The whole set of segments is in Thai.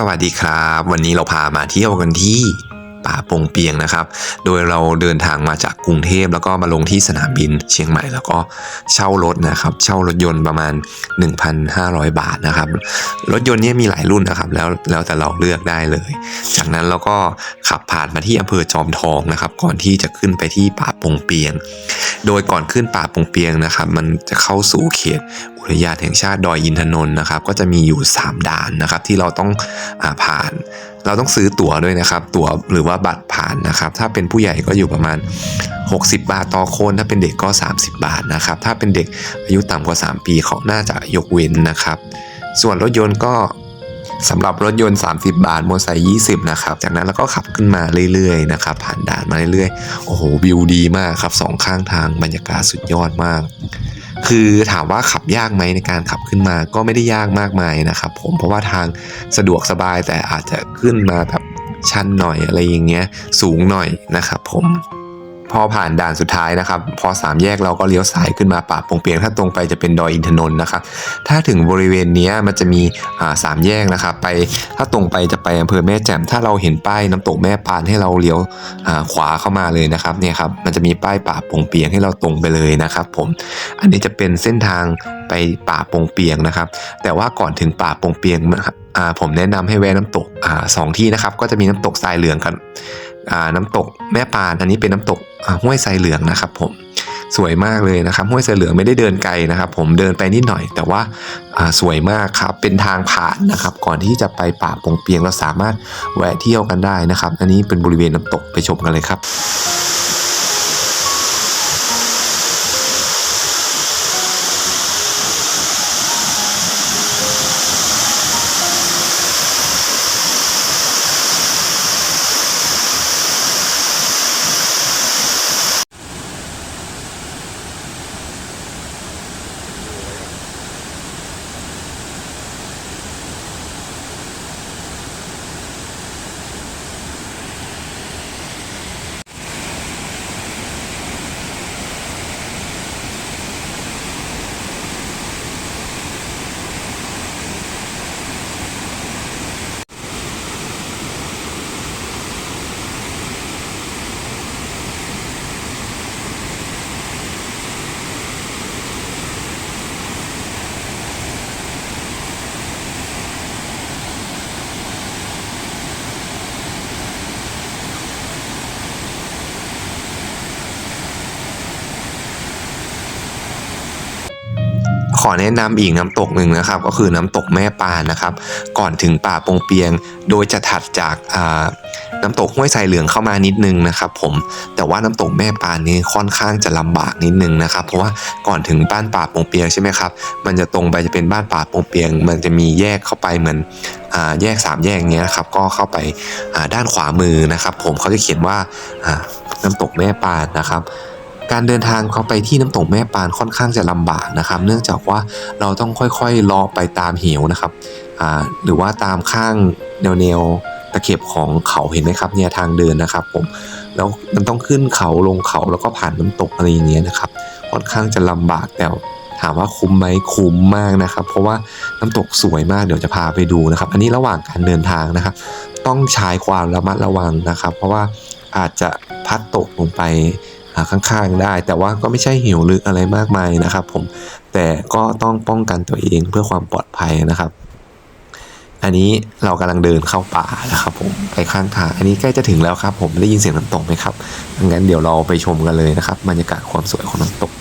สวัสดีครับ วันนี้เราพามาเที่ยวกันที่ป่าปงเปียงนะครับ โดยเราเดินทางมาจากกรุงเทพแล้วก็มาลงที่สนามบินเชียงใหม่แล้วก็เช่ารถนะครับ เช่ารถยนต์ประมาณ 1,500 บาทนะครับ รถยนต์นี้มีหลายรุ่นนะครับ แล้วแล้วแต่เราเลือกได้เลย จากนั้นเราก็ขับผ่านมาที่อำเภอจอมทองนะครับ ก่อนที่จะขึ้นไปที่ป่าปงเปียง โดยก่อนขึ้นป่าปงเปียงนะครับ มันจะเข้าสู่เขตอุทยานแห่งชาติดอยอินทนนท์นะครับ ก็จะมีอยู่ 3 ด่านนะครับ ที่เราต้องอผ่าน เราต้องซื้อตั๋วด้วยนะครับ ตั๋วหรือว่าบัตรผ่านนะครับ ถ้าเป็นผู้ใหญ่ก็อยู่ประมาณ 60 บาทต่อคน ถ้าเป็นเด็กก็ 30 บาทนะครับ ถ้าเป็นเด็กอายุต่ำกว่า 3 ปีเขาน่าจะยกเว้นนะครับ ส่วนรถยนต์ก็ สำหรับรถยนต์ 30 บาทมอเตอร์ไซค์20 นะครับ จากนั้นเราก็ขับขึ้นมาเรื่อยๆนะครับผ่านด่านมาเรื่อยๆ โอ้โหวิวดีมากครับสองข้างทางบรรยากาศสุดยอดมาก คือถามว่าขับยากไหมในการขับขึ้นมาก็ไม่ได้ยากมากมายนะครับ ผมเพราะว่าทางสะดวกสบายแต่อาจจะขึ้นมาแบบชันหน่อยอะไรอย่างเงี้ยสูงหน่อยนะครับผม พอผ่านด่านสุดท้ายนะครับ พอสามแยกเราก็เลี้ยวซ้ายขึ้นมาป่าปงเปียงถ้าตรงไปจะเป็นดอยอินทนนท์นะครับ ถ้าถึงบริเวณนี้มันจะมีสามแยกนะครับ ไปถ้าตรงไปจะไปอำเภอแม่แจ่มถ้าเราเห็นป้ายน้ำตกแม่ปานให้เราเลี้ยวขวาเข้ามาเลยนะครับเนี่ยครับมันจะมีป้ายป่าปงเปียงให้เราตรงไปเลยนะครับผมอันนี้จะเป็นเส้นทางไปป่าปงเปียงนะครับ แต่ว่าก่อนถึงป่าปงเปียงผมแนะนำให้แวะน้ำตกอสองที่นะครับ ก็จะมีน้ำตกทรายเหลืองกับ น้ำตกแม่ปาน อันนี้เป็นน้ำตกห้วยไซเหลืองนะครับผมสวยมากเลยนะครับห้วยทรายเหลืองไม่ได้เดินไกลนะครับ ผมเดินไปนิดหน่อย แต่ว่าสวยมากครับเป็นทางผ่านนะครับ ก่อนที่จะไปป่าปงเปียงเราสามารถแวะเที่ยวกันได้นะครับ อันนี้เป็นบริเวณน้ำตกไปชมกันเลยครับ อแนะนำอีกน้ำตกหนึ่งนะครับ ก็คือน้ำตกแม่ปานนะครับ ก่อนถึงป่าปงเปียง โดยจะถัดจากน้ำตกห้วยทรายเหลืองเข้ามานิดนึงนะครับ ผมแต่ว่าน้ำตกแม่ปานนี่ค่อนข้างจะลำบากนิดนึงนะครับ เพราะว่าก่อนถึงบ้านป่าปงเปียงใช่ไหมครับ มันจะตรงไปจะเป็นบ้านป่าปงเปียง มันจะมีแยกเข้าไปเหมือนอแยกสามแยกเงี้ยนะครับ ก็เข้าไปด้านขวามือนะครับ ผมเขาจะเขียนว่าอ่าน้ำตกแม่ปานนะครับ การเดินทางเขาไปที่น้ำตกแม่ปานค่อนข้างจะลำบากนะครับ เนื่องจากว่าเราต้องค่อยๆเลาะไปตามเหวนะครับหรือว่าตามข้างแนวๆตะเข็บของเขาเห็นไหมครับเนี่ยทางเดินนะครับ ผมแล้วมันต้องขึ้นเขาลงเขาแล้วก็ผ่านน้ำตกอะไรอย่างเงี้ยนะครับ ค่อนข้างจะลำบากแต่ถามว่าคุ้มไหมคุ้มมากนะครับ เพราะว่าน้ำตกสวยมากเดี๋ยวจะพาไปดูนะครับ อันนี้ระหว่างการเดินทางนะครับ ต้องใช้ความระมัดระวังนะครับ เพราะว่าอาจจะพัดตกลงไป ข้างๆได้ แต่ว่าก็ไม่ใช่หิวลึกอะไรมากมายนะครับ ผมแต่ก็ต้องป้องกันตัวเองเพื่อความปลอดภัยนะครับ อันนี้เรากำลังเดินเข้าป่านะครับ ผมไปข้างทางอันนี้ใกล้จะถึงแล้วครับ ผมได้ยินเสียงน้ำตกไหมครับงั้นเดี๋ยวเราไปชมกันเลยนะครับบรรยากาศความสวยของน้ำตก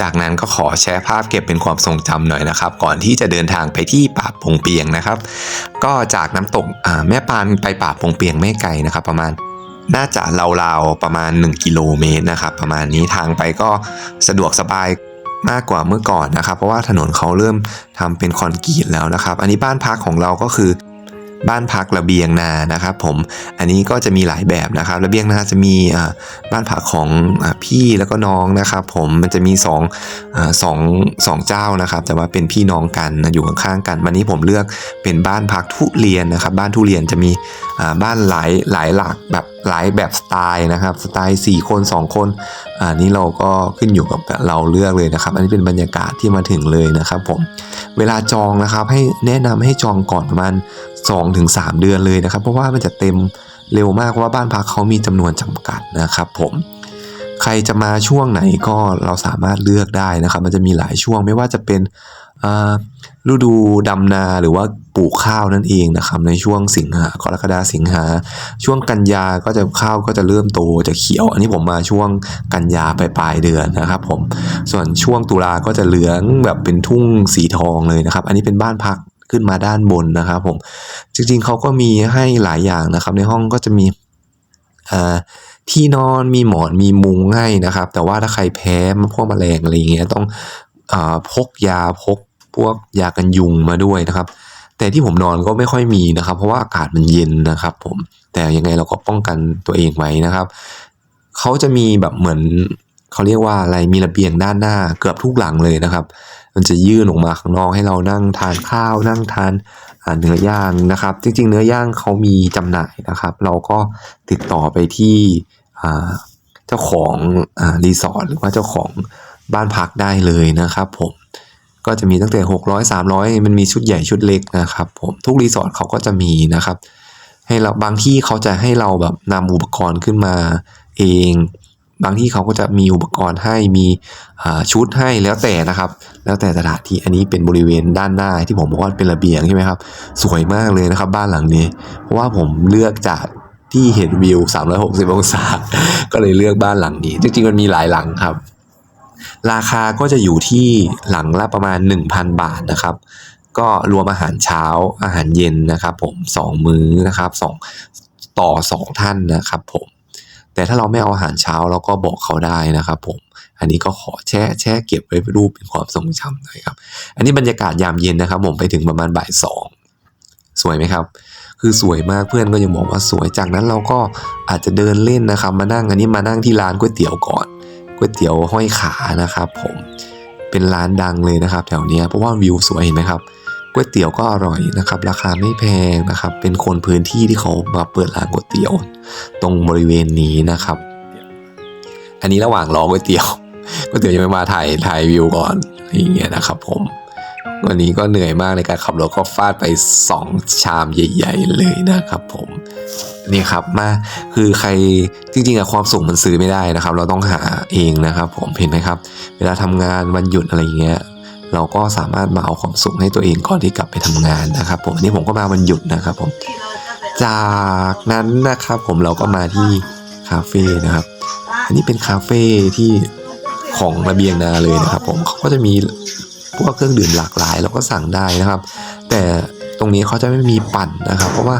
จากนั้นก็ขอแชร์ภาพเก็บเป็นความทรงจำหน่อยนะครับ ก่อนที่จะเดินทางไปที่ป่าปงเปียงนะครับ ก็จากน้ำตกแม่ปานไปป่าปงเปียงไม่ไกลนะครับ ประมาณน่าจะราวๆประมาณ 1 กิโลเมตรนะครับ ประมาณนี้ทางไปก็สะดวกสบายมากกว่าเมื่อก่อนนะครับ เพราะว่าถนนเขาเริ่มทำเป็นคอนกรีตแล้วนะครับ อันนี้บ้านพักของเราก็คือ บ้านพักระเบียงนานะครับ ผมอันนี้ก็จะมีหลายแบบนะครับระเบียงนาจะมีบ้านพักของพี่แล้วก็น้องนะครับ ผมมันจะมีสองสองสองเจ้านะครับ แต่ว่าเป็นพี่น้องกันอยู่ข้างๆกันวันนี้ผมเลือกเป็นบ้านพักทุเรียนนะครับ บ้านทุเรียนจะมีบ้านหลายหลายหลักแบบหลายแบบสไตล์นะครับสไตล์ 4 คน 2 คนอ่านี่เราก็ขึ้นอยู่กับเราเลือกเลยนะครับ อันนี้เป็นบรรยากาศที่มาถึงเลยนะครับ ผมเวลาจองนะครับให้แนะนำให้จองก่อนประมาณ 2-3ถึง3เดือนเลยนะครับ เพราะว่ามันจะเต็มเร็วมากเพราะว่าบ้านพักเขามีจำนวนจำกัดนะครับผมใครจะมาช่วงไหนก็เราสามารถเลือกได้นะครับ มันจะมีหลายช่วงไม่ว่าจะเป็นฤดูดำนาหรือว่าปลูกข้าวนั่นเองนะครับ ในช่วงสิงหากรกฎาสิงหา ช่วงกันยาก็จะข้าวก็จะเริ่มโตจะเขียว อันนี้ผมมาช่วงกันยาไปปลายเดือนนะครับ ผมส่วนช่วงตุลาก็จะเหลืองแบบเป็นทุ่งสีทองเลยนะครับ อันนี้เป็นบ้านพัก ขึ้นมาด้านบนนะครับผมจริงๆเขาก็มีให้หลายอย่างนะครับ ในห้องก็จะมีที่นอนมีหมอนมีมุงให้นะครับ แต่ว่าถ้าใครแพ้พวกแมลงอะไรอย่างเงี้ยต้องอพกยาพกพวกยากันยุงมาด้วยนะครับ แต่ที่ผมนอนก็ไม่ค่อยมีนะครับ เพราะว่าอากาศมันเย็นนะครับ ผมแต่ยังไงเราก็ป้องกันตัวเองไว้นะครับเขาจะมีแบบเหมือนเขาเรียกว่าอะไรมีระเบียงด้านหน้าเกือบทุกหลังเลยนะครับ มันจะยื่นออกมาข้างนอกให้เรานั่งทานข้าวนั่งทานเนื้อย่างนะครับ จริง ๆ เนื้อย่างเขามีจำหน่ายนะครับ เราก็ติดต่อไปที่เจ้าของอรีสอร์ทหรือว่าเจ้าของบ้านพักได้เลยนะครับผมก็จะมีตั้งแต่ 600 300 มันมีชุดใหญ่ชุดเล็กนะครับผมทุกรีสอร์ทเขาก็จะมีนะครับ ให้เราบางที่เขาจะให้เราแบบนำอุปกรณ์ขึ้นมาเอง บางที่เขาก็จะมีอุปกรณ์ให้มีชุดให้แล้วแต่นะครับ แล้วแต่สถานที่อันนี้เป็นบริเวณด้านหน้าที่ผมบอกว่าเป็นระเบียงใช่ไหมครับ สวยมากเลยนะครับ บ้านหลังนี้ เพราะว่าผมเลือกจากที่เห็นวิว 360 องศา ก็เลยเลือกบ้านหลังนี้ จริงๆมันมีหลายหลังครับ ราคาก็จะอยู่ที่หลังละประมาณ 1,000 บาทนะครับก็รวมอาหารเช้าอาหารเย็นนะครับ ผมสองมื้อนะครับสองต่อสองท่านนะครับผม แต่ถ้าเราไม่เอาอาหารเช้าเราก็บอกเขาได้นะครับผม อันนี้ก็ขอแช่แช่เก็บไว้รูปเป็นความทรงจำหน่อยครับ อันนี้บรรยากาศยามเย็นนะครับ ผมไปถึงประมาณบ่ายสองสวยไหมครับ คือสวยมากเพื่อนก็ยังบอกว่าสวยจากนั้นเราก็อาจจะเดินเล่นนะครับ มานั่งอันนี้มานั่งที่ร้านก๋วยเตี๋ยวก่อนก๋วยเตี๋ยวห้อยขานะครับ ผมเป็นร้านดังเลยนะครับ แถวนี้เพราะว่าวิวสวยเห็นไหมครับ ก๋วยเตี๋ยวก็อร่อยนะครับ ราคาไม่แพงนะครับ เป็นคนพื้นที่ที่เขามาเปิดร้านก๋วยเตี๋ยว ตรงบริเวณนี้นะครับ อันนี้ระหว่างรอก๋วยเตี๋ยวก๋วยเตี๋ยวยังไม่มาถ่ายถ่ายวิวก่อนอย่างเงี้ยนะครับผมวันนี้ก็เหนื่อยมากในการขับรถก็ฟาดไป 2 ชามใหญ่ ๆ เลยนะครับผมนี่ครับมาคือใครจริงๆอะความสุขมันซื้อไม่ได้นะครับ เราต้องหาเองนะครับ ผมเห็นไหมครับ เวลาทำงานวันหยุดอะไรเงี้ย เราก็สามารถมาเอาความสุขให้ตัวเองก่อนที่กลับไปทำงานนะครับ ผมอันนี้ผมก็มาวันหยุดนะครับผมจากนั้นนะครับผมเราก็มาที่คาเฟ่นะครับ อันนี้เป็นคาเฟ่ที่ของระเบียงนาเลยนะครับ ผมเขาก็จะมีพวกเครื่องดื่มหลากหลายเราก็สั่งได้นะครับ แต่ตรงนี้เขาจะไม่มีปั่นนะครับ เพราะว่า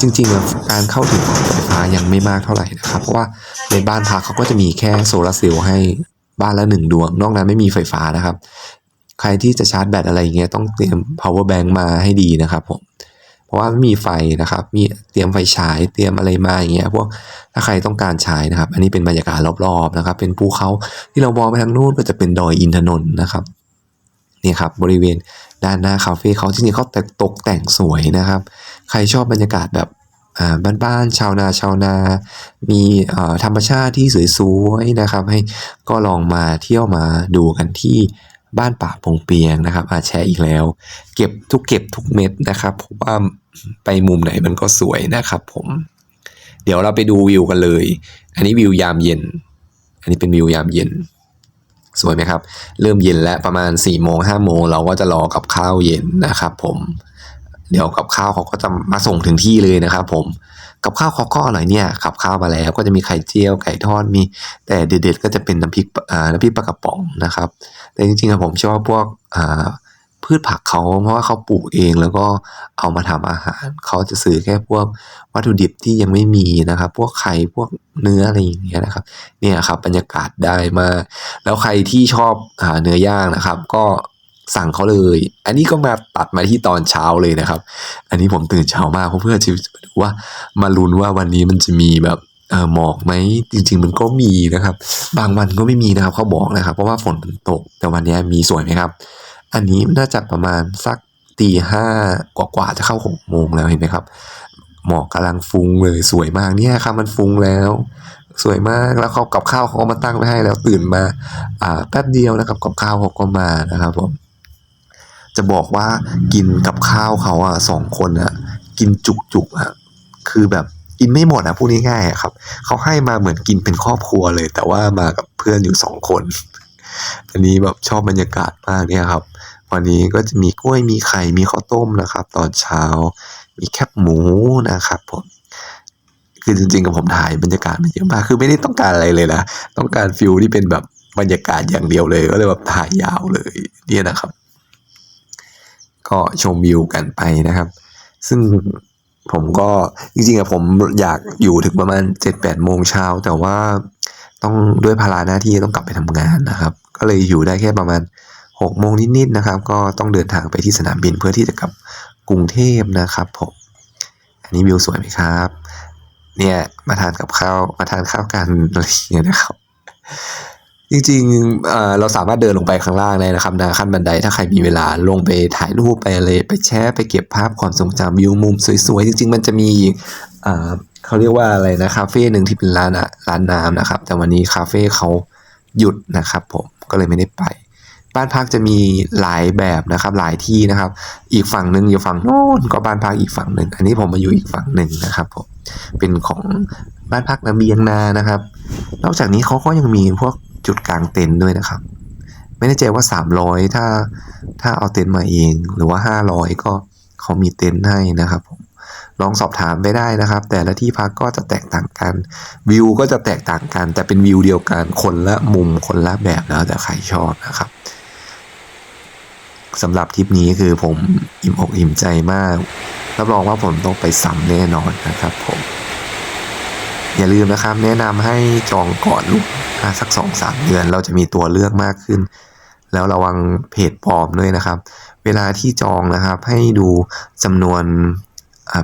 จริงๆการเข้าถึงของไฟฟ้ายังไม่มากเท่าไหร่นะครับ เพราะว่าในบ้านพักเขาก็จะมีแค่โซลาร์เซลล์ให้บ้านละหนึ่งดวง นอกนั้นไม่มีไฟฟ้านะครับ ใครที่จะชาร์จแบตอะไรเงี้ยต้องเตรียม power bank มาให้ดีนะครับผมเพราะว่าไม่มีไฟนะครับ มีเตรียมไฟฉายเตรียมอะไรมาอย่างเงี้ยพวกถ้าใครต้องการใช้นะครับ อันนี้เป็นบรรยากาศรอบๆนะครับ เป็นภูเขาที่เรามองไปทางนู้นก็จะเป็นดอยอินทนนท์นะครับนี่ครับบริเวณด้านหน้าคาเฟ่เขาจริงๆเขาแต่ตกแต่งสวยนะครับ ใครชอบบรรยากาศแบบบ้านๆชาวนาชาวนา มีธรรมชาติที่สวยๆนะครับ ให้ก็ลองมาเที่ยวมาดูกันที่ บ้านป่าพงเปียงนะครับอาแชร์อีกแล้ว เก็บทุกเก็บทุกเม็ดนะครับผมว่าไปมุมไหนมันก็สวยนะครับผม เดี๋ยวเราไปดูวิวกันเลย อันนี้วิวยามเย็น อันนี้เป็นวิวยามเย็น สวยไหมครับ เริ่มเย็นแล้วประมาณ4ี่โมงห้าโมงเราก็จะรอกับข้าวเย็นนะครับผม เดี๋ยวกับข้าวเขาก็จะมาส่งถึงที่เลยนะครับ ผม กับข้าวเขาก็อร่อยเนี่ยขับข้าวมาแล้วก็จะมีไข่เจียวไก่ทอดมี แต่เด็ดๆก็จะเป็นน้ำพริกน้ำพริกปลากระป๋องนะครับ แต่จริงๆผมชอบพวกอ่าพืชผักเขาเพราะว่าเขาปลูกเองแล้วก็เอามาทำอาหาร เขาจะซื้อแค่พวกวัตถุดิบที่ยังไม่มีนะครับ พวกไข่พวกเนื้ออะไรอย่างเงี้ยนะครับ เนี่ยครับบรรยากาศได้มา แล้วใครที่ชอบอเนื้อย่างนะครับ ก็ สั่งเขาเลย อันนี้ก็มาตัดมาที่ตอนเช้าเลยนะครับ อันนี้ผมตื่นเช้ามากเพราะเพื่อจะดูว่ามาลุ้นว่าวันนี้มันจะมีแบบเออหมอกไหมจริง ๆ มันก็มีนะครับ บางวันก็ไม่มีนะครับเขาบอกนะครับ เพราะว่าฝนมันตกแต่วันนี้มีสวยไหมครับ อันนี้น่าจะประมาณสักตีห้ากว่าๆจะเข้าหกโมงแล้วเห็นไหมครับ หมอกกำลังฟุ้งเลยสวยมากเนี่ยครับมันฟุ้งแล้วสวยมากแล้วเขากับข้าวเขาก็มาตั้งไว้ให้แล้วตื่นมาอ่าแป๊บเดียวนะครับกับข้าวเขาก็มานะครับผม จะบอกว่ากินกับข้าวเขาอะสองคนอะกินจุกๆอะคือแบบกินไม่หมดอะพูดง่ายๆครับเขาให้มาเหมือนกินเป็นครอบครัวเลย แต่ว่ามากับเพื่อนอยู่สองคน อันนี้แบบชอบบรรยากาศมากเนี่ยครับ วันนี้ก็จะมีกล้วยมีไข่มีข้าวต้มนะครับ ตอนเช้า มีแคบหมูนะครับผมคือจริงๆกับผมถ่ายบรรยากาศมันเยอะมากคือไม่ได้ต้องการอะไรเลยนะต้องการฟิลที่เป็นแบบบรรยากาศอย่างเดียวเลย ก็เลยแบบถ่ายยาวเลยเนี่ยนะครับ ก็ชมวิวกันไปนะครับ ซึ่งผมก็จริงๆอะผมอยากอยู่ถึงประมาณเจ็ดแปดโมงเช้า แต่ว่าต้องด้วยภาระหน้าที่ต้องกลับไปทำงานนะครับ ก็เลยอยู่ได้แค่ประมาณหกโมงนิดๆนะครับ ก็ต้องเดินทางไปที่สนามบินเพื่อที่จะกลับกรุงเทพนะครับผมอันนี้วิวสวยไหมครับ เนี่ยมาทานกับข้าวมาทานข้าวกันอะไรอย่างเงี้ยนะครับ จริงๆเราสามารถเดินลงไปข้างล่างได้นะครับนะขั้นบันไดถ้าใครมีเวลาลงไปถ่ายรูปไปอะไรไปแชร์ไปเก็บภาพความทรงจำวิวมุมสวยๆ จริง ๆ มันจะมีเขาเรียกว่าอะไรนะคาเฟ่หนึ่งที่เป็นร้านร้านน้ำนะครับ แต่วันนี้คาเฟ่เขาหยุดนะครับผมก็เลยไม่ได้ไป บ้านพักจะมีหลายแบบนะครับหลายที่นะครับ อีกฝั่งหนึ่งอยู่ฝั่งโน้นก็บ้านพักอีกฝั่งหนึ่งอันนี้ผมมาอยู่อีกฝั่งหนึ่งนะครับผมเป็นของบ้านพักนาเบียงนานะครับ นอกจากนี้เขาก็ยังมีพวก จุดกลางเต็นท์ด้วยนะครับ ไม่แน่ใจว่า 300 ถ้าถ้าเอาเต็นท์มาเองหรือว่า 500 ก็เขามีเต็นท์ให้นะครับผมลองสอบถามไปได้นะครับ แต่ละที่พักก็จะแตกต่างกัน วิวก็จะแตกต่างกัน แต่เป็นวิวเดียวกันคนละมุมคนละแบบแล้วแต่ใครชอบนะครับสำหรับทริปนี้คือผมอิ่มอกอิ่มใจมากรับรองว่าผมต้องไปซ้ำแน่นอนนะครับผม อย่าลืมนะครับ แนะนำให้จองก่อนลูกสักสองสามเดือนเราจะมีตัวเลือกมากขึ้น แล้วระวังเพจปลอมด้วยนะครับ เวลาที่จองนะครับให้ดูจำนวน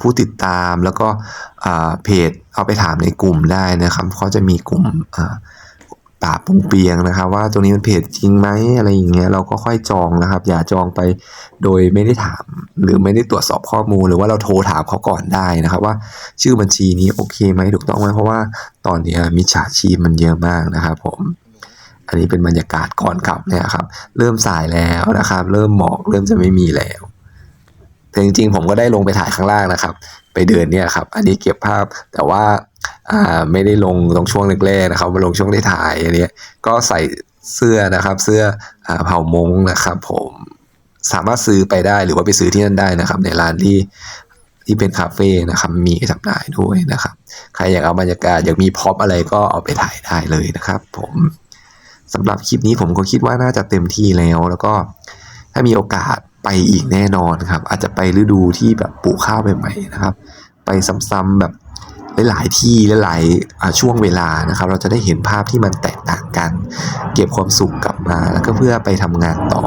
ผู้ติดตามแล้วก็เพจเอาไปถามในกลุ่มได้นะครับเขาจะมีกลุ่มอ ป่าปงเปียงนะครับ ว่าตัวนี้มันเพจจริงไหมอะไรอย่างเงี้ยเราก็ค่อยจองนะครับ อย่าจองไปโดยไม่ได้ถาม หรือไม่ได้ตรวจสอบข้อมูลหรือว่าเราโทรถามเขาก่อนได้นะครับ ว่าชื่อบัญชีนี้โอเคไหมถูกต้องไหมเพราะว่าตอนนี้มิจฉาชีพมันเยอะมากนะครับ ผม อันนี้เป็นบรรยากาศก่อนกลับเนี่ยครับ เริ่มสายแล้วนะครับ เริ่มหมอกเริ่มจะไม่มีแล้วแต่จริงๆผมก็ได้ลงไปถ่ายข้างล่างนะครับ ไปเดินเนี่ยครับ อันนี้เก็บภาพแต่ว่า ไม่ได้ลงตรงช่วงแรกๆนะครับมาลงช่วงได้ถ่ายอันนี้ก็ใส่เสื้อนะครับ เสื้อเผ่ามงนะครับ ผมสามารถซื้อไปได้หรือว่าไปซื้อที่นั่นได้นะครับ ในร้านที่ที่เป็นคาเฟ่นะครับ มีจำหน่ายด้วยนะครับ ใครอยากเอาบรรยากาศอยากมีพ็อพอะไรก็เอาไปถ่ายได้เลยนะครับ ผมสำหรับคลิปนี้ผมก็คิดว่าน่าจะเต็มที่แล้ว แล้วก็ถ้ามีโอกาสไปอีกแน่นอนครับ อาจจะไปฤดูที่แบบปลูกข้าวใหม่ๆนะครับ ไปซ้ำๆแบบ หลายๆที่หลายๆช่วงเวลานะครับ เราจะได้เห็นภาพที่มันแตกต่างกัน เก็บความสุขกลับมา แล้วก็เพื่อไปทำงานต่อ